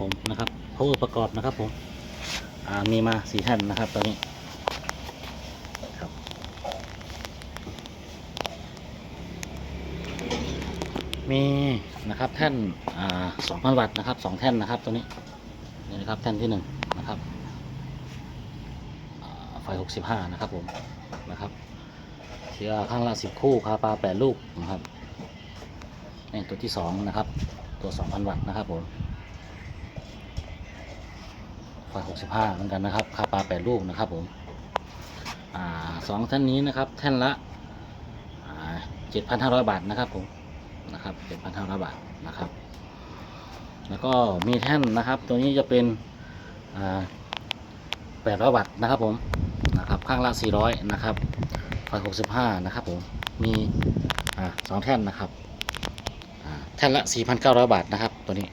ผมนะครับ power ประกอบนะครับผมมีมาสี่แท่นนะครับตัวนี้ครับมีนะครับแท่นสองพันวัตต์นะครับสองแท่นนะครับตัวนี้นี่นะครับแท่นที่หนึ่งนะครับไฟหกสิบห้านะครับผมนะครับเสียข้างละสิบคู่คาปลาแปดลูกนะครับนี่ตัวที่สองนะครับตัว2,000วัตต์นะครับผม ไฟ65เหมือนกันนะครับคาปลา8ลูกนะครับผมอสองแท่านนี้นะครับ แท่นละอ่า7,500บาทนะครับผมนะครับ7,500บาทนะครับ แล้วก็มีแท่นนะครับ ตัวนี้จะเป็น800วัตต์นะครับผมนะครับข้างละ400นะครับไฟ65นะครับผมมีอสองแท่นนะครับอ่าแท่นละ4,900บาทนะครับตัวนี้